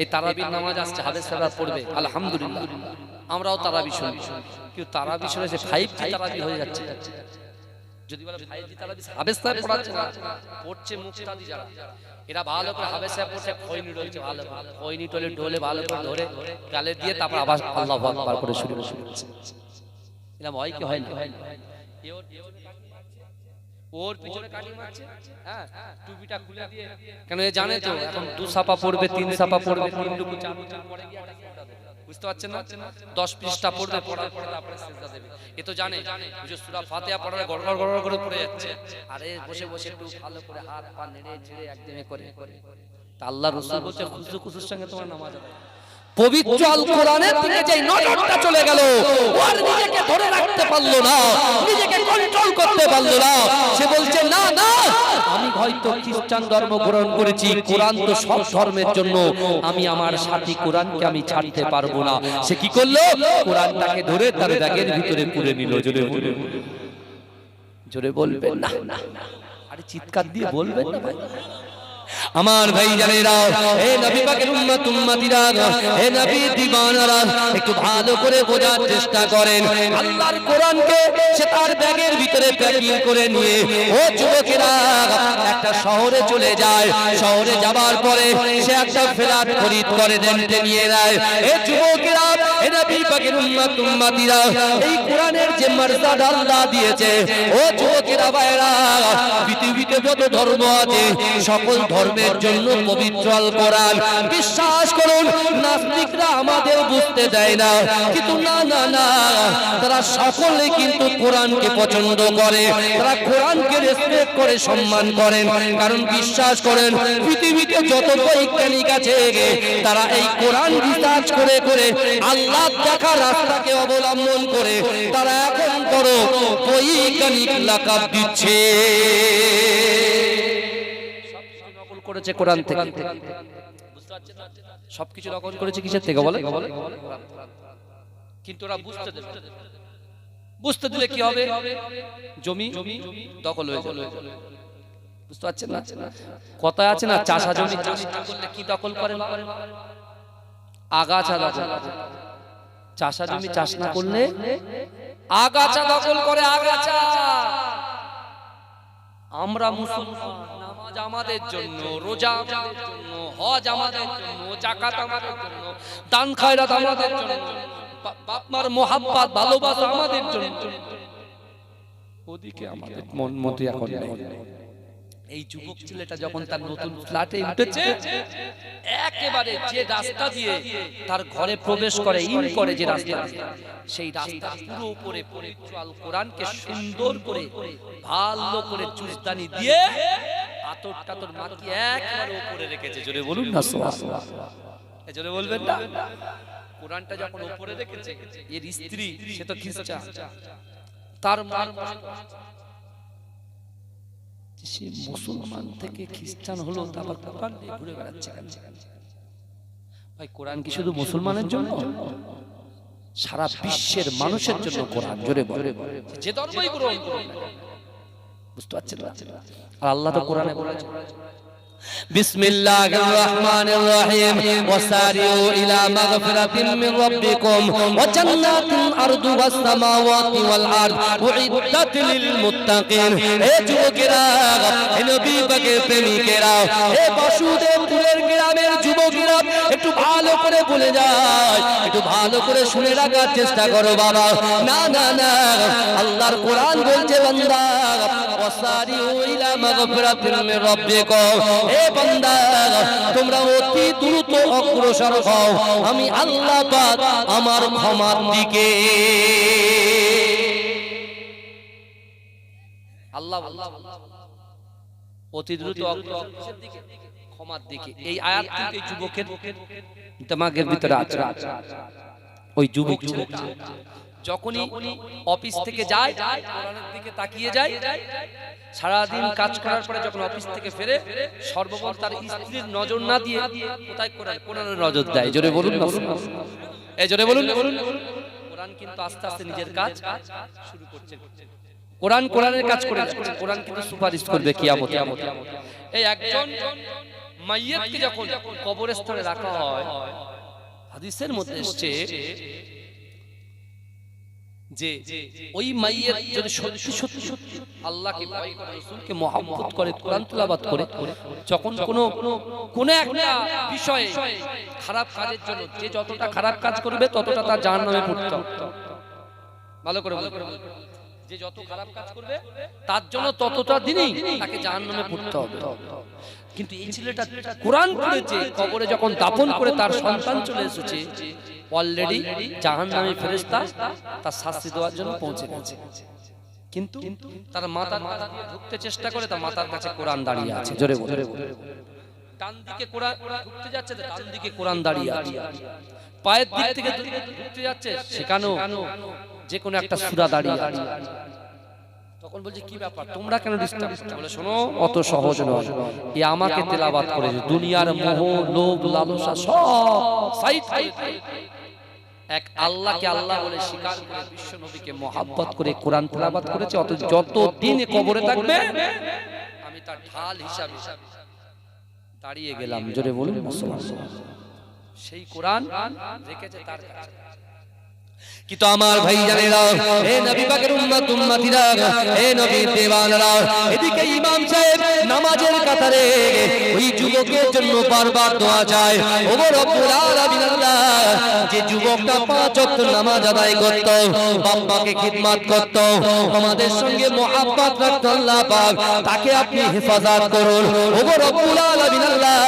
এই তারাবির নামাজ আসছে হাবেজ সাহেবরা পড়বে। আলহামদুলিল্লাহ। আমরাও তারাবি শুনি। কিন্তু তারাবি শুনে। যে ফাইভ জি তারাবি হয়ে যাচ্ছে। যদি বলে ফাইভ জি তারাবি হাবেজ সাহেব পড়াচ্ছে না পড়ছে মুক্তাদি যারা। এরা ভালো করে হাবেজ সাহেব পড়ছে খৈনি ডলছে ভালো করে। খৈনি টলে ঢোলে ভালো করে ধরে গালে দিয়ে তারপর আবার আল্লাহ আকবার করে শুরু শুরু করছে। এরকম হয় কি হয় না? ওর পিছনে মারছে, পিছনে কাটি মারছে। হ্যাঁ টুপিটা খুলে দিয়ে। কেন এ জানে তো এখন দু সাপা পড়বে তিন সাপা পড়বে তিন টুকু চার পড়ে গিয়ে বুঝতে পারছেন না? দশ পৃষ্ঠা পড়বে পড়ার পরে তারপরে সিজদা দেবে। এ তো জানে যে সূরা ফাতিহা পড়ার গড়গড় গড়গড় করে পড়ে যাচ্ছে। আরে বসে বসে একটু ভালো করে হাত পা নেড়ে ছেড়ে একদমে করে। তা আল্লাহ রাসূল বলছে খুশু খুশুর সঙ্গে তোমার নামাজ হবে। পবিত্র আল কোরআনের দিকে যে নজরটা চলে গেল ওর নিজেকে ধরে রাখতে পারল না নিজেকে কন্ট্রোল করতে পারল না। সে বলছে না না আমি হয়তো খ্রিস্টান ধর্ম গ্রহণ করেছি কোরআন তো সব ধর্মের জন্য। আমি আমার সাথী কোরআনকে আমি ছাড়তে পারব না। সে কি করল? কোরআনটাকে ধরে তার ব্যাগের ভিতরে পুরে নিল। জোরে বলে জোরে বলবেন না। আরে চিৎকার দিয়ে বলবেন না ভাই। আমার ভাই জানেরা, হে নবী পাকের উম্মত, উম্মতিরা, হে নবী দিবানারা, একটু ভালো করে বোঝার চেষ্টা করেন। আল্লাহর কোরআনকে সে তার ব্যাগের ভিতরে প্যাকিং করে নিয়ে, ও যুবকেরা, একটা শহরে চলে যায়। শহরে যাবার পরে সে একটা ফ্ল্যাট খরিদ করে দেনতে নিয়ে নেয়। হে যুবকেরা, হে নবী পাকের উম্মত, উম্মতিরা, এই কোরআনের যে মর্যাদা আল্লাহ দিয়েছে, ও যুবকেরা ভাইরা পৃথিবীতে যত ধর্ম আছে, সকল ধর্মের জন্য পবিত্র কোরআন বিশ্বাস করুন, নাস্তিকরা আমাদের বুঝতে দেয় না। কিন্তু না না না, তারা সকলে কিন্তু কোরআনকে পছন্দ করে। তারা কোরআনকে রেসপেক্ট করে, সম্মান করেন। কারণ বিশ্বাস করেন, পৃথিবীতে যত বৈজ্ঞানিক আছে, তারা এই কোরআন রিসার্চ করে করে আল্লাহ দেখা রাস্তাকে অবলম্বন করে, তারা এখন বড় বৈজ্ঞানিক লাকাব দিচ্ছে। করেছে কোরআন থেকে। সবকিছু করেছে কিসের থেকে বলে কিন্তু ওরা বুঝতে বুঝতে দিলে কি হবে? জমি দখল হয়ে যাবে। বুঝতে পারছেন না? কথায় আছে না, চাষা জমি চাষ করলে কি দখল করে আগাছা দখল চাষা জমি চাষ না করলে আগাছা দখল করে আগাছা। আমরা মুসলমান। নামাজ আমাদের জন্য রোজা আমাদের জন্য হজ আমাদের জন্য জাকাত আমাদের জন্য দান খায়রাত আমাদের জন্য বা- বাপ মার মোহাব্বত ভালোবাসা আমাদের জন্য। ওদিকে আমাদের মন মতো এখন নেই। এই যুবক ছেলেটা যখন তার নতুন ফ্ল্যাটে উঠেছে একেবারে যে রাস্তা দিয়ে তার ঘরে প্রবেশ করে ইন করে যে রাস্তা। সেই রাস্তা পুরো উপরে পবিত্র আল কোরআনকে সুন্দর করে ভালো করে চুস্তানি দিয়ে আতর টাতর মাখিয়ে একবারে উপরে রেখেছে। জোরে বলুন না জোরে বলবেন না? কোরআনটা যখন উপরে রেখেছে এর স্ত্রী সে তো খ্রিস্টান। তার মার সে মুসলমান থেকে খ্রিস্টান হলো তা আবার কোরআন ঘুরে বেড়াচ্ছে ভাই কোরআন কি শুধু মুসলমানের জন্য? সারা বিশ্বের মানুষের জন্য কোরআন জোরে বলে। যে ধর্মই গ্রহণ করুন বুঝতে পারছেন আর আল্লাহ তো কোরআনে বলেছে بسم الله الرحمن الرحيم وسارعوا إلى مغفرة من ربكم وجنات أرضها السماوات والأرض أعدت للمتقين এ যুবকেরা এ নবী পাকের প্রেমিকেরা এ বাসুদেবপুরের গ্রামের যুবকেরা একটু ভালো করে বলে যায় একটু ভালো করে শুনে রাখার চেষ্টা করো বাবা না না না আল্লাহর কোরআন বলছে বান্দা ওয়াসারিউ ইলা মাগফিরাতিন মির রাব্বিকুম হে বান্দা তোমরা অতি দ্রুত অগ্রসর হও। আমি আল্লাহ পাক আমার ক্ষমার দিকে। আল্লাহ অতি দ্রুত অগ্রসর দিকে ক্ষমার দিকে। এই আয়াত যুবকের দিমাগের ভিতরে আছে ওই যুবক যুবক যখনই অফিস থেকে যায় কোরআনের দিকে তাকিয়ে যায়। সারাদিন কাজ করার পরে যখন অফিস থেকে ফেরে সর্বপর তার স্ত্রীর নজর না দিয়ে কোথায় কোরআন কোরআনের নজর দেয়? জোরে বলুন না। এই জোরে বলুন বলুন কোরআন কিন্তু আস্তে আস্তে নিজের কাজ শুরু করছে। কোরআন কোরআনের কাজ করে কোরআন কিন্তু সুপারিশ করবে কিয়ামত এই একজন মাইয়াতকে যখন কবরস্থানে রাখা হয় হাদিসের মধ্যে এসছে যে ওই মাইয়ের যদি সত্যি সত্যি আল্লাহকে ভয় করে রাসূলকে মহব্বত করে কোরআন তেলাওয়াত করে যখন কোনো কোনো একটা বিষয়ে খারাপ কাজের জন্য যে যতটা খারাপ কাজ করবে ততটা তার জাহান্নামে পড়তে হবে। ভালো করে যে যত খারাপ কাজ করবে তার জন্য ততটা দিনই তাকে জাহান্নামে পড়তে হবে। কিন্তু এই ছেলেটা কোরআন পড়েছে কবরে যখন দাফন করে তার সন্তান চলে এসেছে অলরেডি জাহান্নামী ফেরেশতা তার শাস্তি দেওয়ার জন্য পৌঁছে গেছে কিন্তু তার মাথার কাছে দিয়ে ঢুকতে চেষ্টা করে তার মাথার কাছে কোরআন দাঁড়িয়ে আছে জোরে বলে ডান দিকে কোরআন ঢুকতে যাচ্ছে ডান দিকে কোরআন দাঁড়িয়ে আছে। পায়ের দিক থেকে ঢুকতে যাচ্ছে সেখানেও যে কোনো একটা সূরা দাঁড়িয়ে আছে। তখন বলছে কি ব্যাপার? তোমরা কেন ডিস্টার্ব বলে শোনো অত সহজ নয়। এ আমাকে তেলাবাত করেছে। দুনিয়ার মোহ লোভ লালসা সব সাইড এক আল্লাহকে আল্লাহ বলে স্বীকার করে বিশ্ব নবীকে মহাব্বত করে কোরআন তেলাবাত করেছে অত যত দিন কবরে থাকবে আমি তার ঢাল হিসাবে দাঁড়িয়ে গেলাম। জোরে বলুন মুসলমান। সেই কোরআন রেখেছে তার কাছে। কিন্তু আমার ভাই জানেরা হে নবী পাকের উম্মত, উম্মতিরা দেওয়ানরা, এদিকে ইমাম সাহেব নামাজের কাতারে ওই যুবকের জন্য বারবার দোয়া চায়। রব্বুল আলামিন আল্লাহ, যে যুবকটা পাঁচ ওয়াক্ত নামাজ আদায় করত, বাপ্পাকে খিদমত করত, আমাদের সঙ্গে রাখত আল্লাহ পাক, তাকে আপনি হেফাজত করুন। রব্বুল আলামিন আল্লাহ,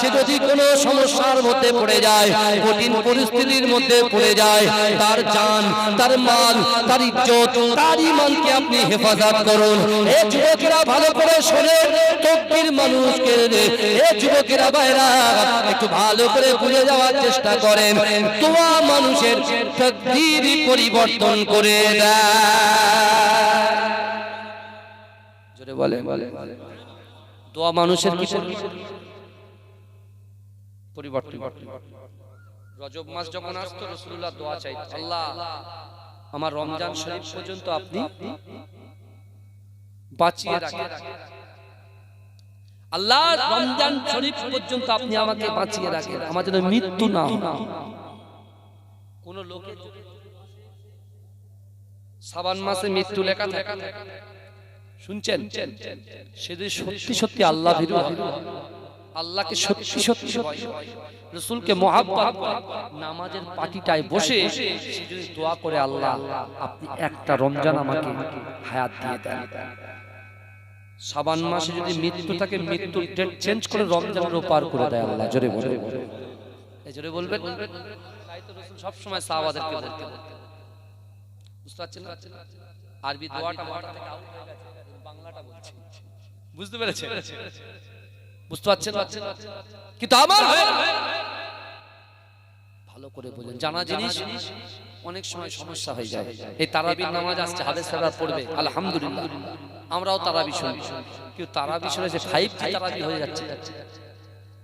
সে যদি কোনো সমস্যার মধ্যে পড়ে যায়, কঠিন পরিস্থিতির মধ্যে পড়ে যায়, তার জান, তার মাল তার ইজ্জত তার ইমানকে আপনি হেফাজত করুন। এ যুবকেরা ভালো করে শোনে, তকবীর মানুষকে এ যুবকেরা বাইরা একটু ভালো করে বুঝে যাওয়ার চেষ্টা করেন। তোয়া মানুষের তকদীর পরিবর্তন করে দেয়। জোরে বলে দোয়া মানুষের কি পরিবর্তন। রজব মাস যখন আসতো রসুল্লাহ দোয়া চাই আল্লাহ আমার রমজান শরীফ পর্যন্ত আপনি বাঁচিয়ে রাখেন। আল্লাহ রমজান শরীফ পর্যন্ত আপনি আমাকে বাঁচিয়ে রাখেন। আমার যেন মৃত্যু না কোন লোকের সাবান মাসে মৃত্যু লেখা থাকে। শুনছেন? সে যদি সত্যি সত্যি আল্লাহ হয়, আল্লাহকে সত্যি সত্যি রসুলকে মহাব্বত নামাজের পাটিটায় বসে সে যদি দোয়া করে আল্লাহ আপনি একটা রমজান আমাকে হায়াত দিয়ে দেন। সাবান মাসে যদি মৃত্যু থাকে মৃত্যুর ডেট চেঞ্জ করে রমজানের করে দেয় আল্লাহ। জোরে বলে এই জোরে বলবেন? সবসময় সাহাবাদেরকে বলতে বুঝতে পারছেন আরবি দোয়াটা থেকে out হয়ে গেছে, বাংলাটা বলছি বুঝতে পেরেছে বুঝতে পারছেন? কিন্তু আমার ভালো করে বলেন, জানা জিনিস অনেক সময় সমস্যা হয়ে যায়। এই তারাবির নামাজ আসছে, হাদিস সারা পড়বে, আলহামদুলিল্লাহ। আমরাও তারাবি শুনি। কেউ তারাবি শুনে যে ফাইভ জি তারাবি হয়ে যাচ্ছে।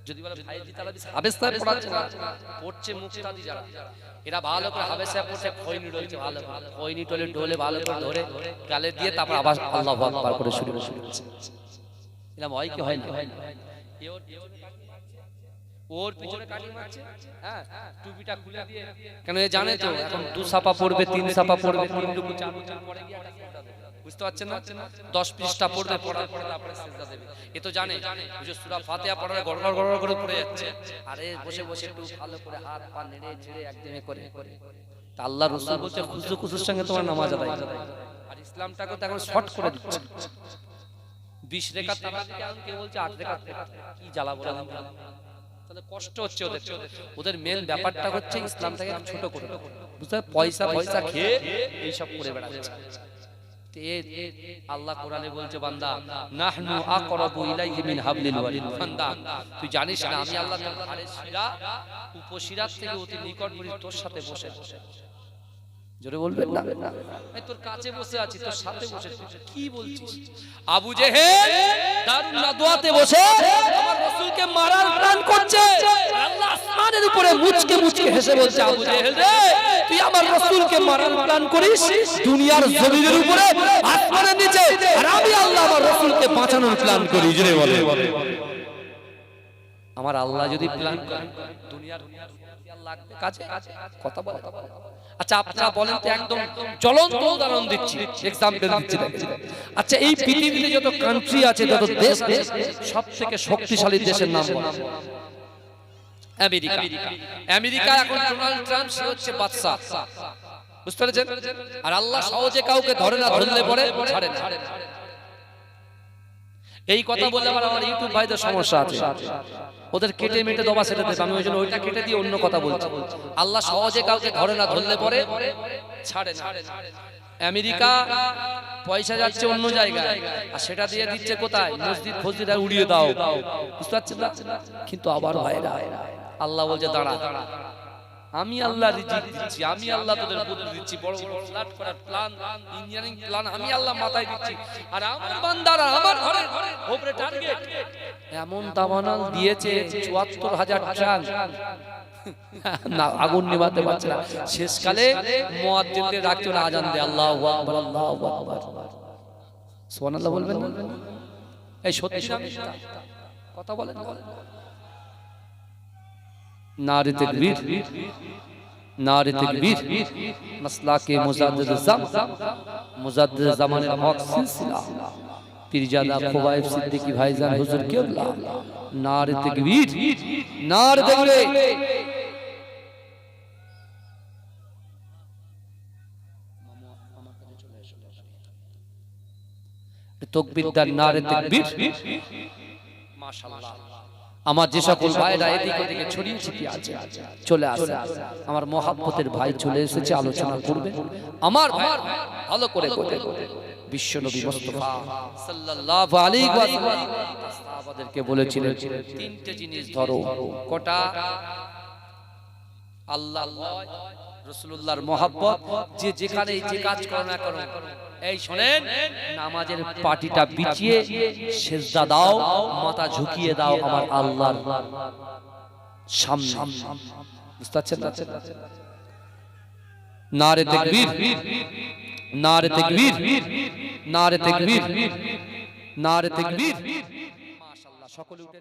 যদি বলে ফাইভ জি তারাবি সাহেব পড়াচ্ছে না, পড়ছে মুক্তাদি যারা। এরা ভালো করে হাবেস সাহেব পড়ছে, খৈনি ডলছে ভালো করে টলে ডলে ভালো করে ধরে গালে দিয়ে তারপর আবার আল্লাহ করে শুরু শুরু এরকম হয় কি, হয় না? ওর পিছনে মারছে, হ্যাঁ টুপিটা খুলে দিয়ে কেন এ জানে তো? এখন দু সাপা পড়বে তিন সাপা পড়বে তিন টুকু চার গিয়ে বুঝতে পারছেন না? দশ পড়বে পড়ার পরে তারপরে সিজদা দেবে। এ তো জানে সূরা ফাতিহা পড়ার করে পড়ে যাচ্ছে। আরে বসে বসে একটু ভালো করে হাত পা নেড়ে ছেড়ে করে তা আল্লাহ রাসূল বলছে খুশু খুশুর সঙ্গে তোমার নামাজ আদায়। আর ইসলামটাকে তো এখন শর্ট করে দিচ্ছে। বিশ রেখা তারা বলছে আট রেখা কি জ্বালা বলে তাহলে কষ্ট হচ্ছে ওদের ওদের মেন ব্যাপারটা হচ্ছে ইসলামটাকে ছোট করে। বুঝতে পয়সা পয়সা খেয়ে এইসব করে বেড়াচ্ছে। আল্লাহ কোরআনে বলছে বান্দা নাহনু আকরাবু ইলাইহি মিন হাবলিল ওয়ারিদ বান্দা তুই জানিস না আমি আল্লাহ তোর শিরা উপশিরার থেকে অতি নিকট তোর সাথে বসে বসে। জোরে বলবেন না? তোর কাছে বসে আছি তোর সাথে বসে কি বলছিস? আবু জেহেল দারুণ নাদওয়াতে বসে। আমার রাসূলকে মারার প্ল্যান করছে। আল্লাহ আসমানের উপরে মুচকে মুচকে হেসে বলছে আবু জেহেল রে তুই আমার রাসূলকে মারার প্ল্যান করিস? দুনিয়ার জমিনের উপরে আসমানের নিচে। আর আমি আল্লাহ আমার রাসূলকে বাঁচানোর প্ল্যান করি। জোরে বলে আমার আল্লাহ যদি প্ল্যান করে দুনিয়ার লাগবে কাজে? কথা বলে। আচ্ছা আপনারা বলেন তো একদম জ্বলন্ত উদাহরণ দিচ্ছি এক্সাম্পল দিচ্ছি আচ্ছা এই পৃথিবীতে যত কান্ট্রি আছে যত দেশ সব থেকে শক্তিশালী দেশের নাম। আমেরিকা। আমেরিকা। এখন ডোনাল্ড ট্রাম্প সে হচ্ছে বাদশা বুঝতে পেরেছেন? আর আল্লাহ সহজে কাউকে ধরে না ধরলে পরে ছাড়ে না। এই কথা বলে আমার ইউটিউব ভাইদের সমস্যা আছে। ওদের কেটে মেটে দবা সেটা দেবে আমি ওই জন্য ওইটা কেটে দিয়ে অন্য কথা বলছি। আল্লাহ সহজে কাউকে ধরে না ধরলে পরে ছাড়ে না। আমেরিকা পয়সা যাচ্ছে অন্য জায়গায় আর সেটা দিয়ে দিচ্ছে কোথায়? মসজিদ ফসজিদ আর উড়িয়ে দাও। বুঝতে পারছেন না? কিন্তু আবার ভাইরা আল্লাহ বলছে দাঁড়া। আমি আল্লাহ রিজিক দিচ্ছি আমি আল্লাহ তোদের বুদ্ধি দিচ্ছি বড় বড় ফ্ল্যাট করার প্ল্যান ইঞ্জিনিয়ারিং প্ল্যান আমি আল্লাহ মাথায় দিচ্ছি। আর আমার বান্দারা আমার ঘরে উপরে টার্গেট এমন দাবানাল দিয়েছে চুয়াত্তর হাজার ট্রাক না, আগুন নিভাতে পারছে না। শেষকালে মুয়াজ্জিনদের না আজান দে, আল্লাহু আল্লাহু বলবেন এই সত্যি? কথা বলেন। নারে তাকবীর, নারে মুজাদ্দিদ জামানের হক সিলসিলা। পীরজাদা খুবাইব সিদ্দিকী ভাইজান হুজুর কিবলা নারে তাকবীর। নারে তাকবীর। তকবীর। দার নারে তাকবীর। মাশাআল্লাহ। আমার যে সকল ভাইরা এদিক ওদিকে ছড়িয়ে ছিটিয়ে আছে চলে আসে। আমার মহাব্বতের ভাই চলে এসেছে আলোচনা করবে। আমার ভালো করে করে বিশ্ব নবী মুস্তাফা সাল্লাল্লাহু আলাইহি ওয়াসাল্লাম সাহাবাদেরকে বলেছিলেন তিনটে জিনিস ধরো কটা? আল্লাহ ভয় রসুল্লাহর যে যেখানে যে কাজ করো না করো। এই শোনেন নামাজের পাটিটা বিছিয়ে সেজদা দাও মাথা ঝুঁকিয়ে দাও আমার আল্লাহর সামনে। বুঝতে পারছেন না? নারে তাকবীর। নারে তেকবীর নারে তেকবীর নারে তেকবীর মাশাআল্লাহ সকলে উঠে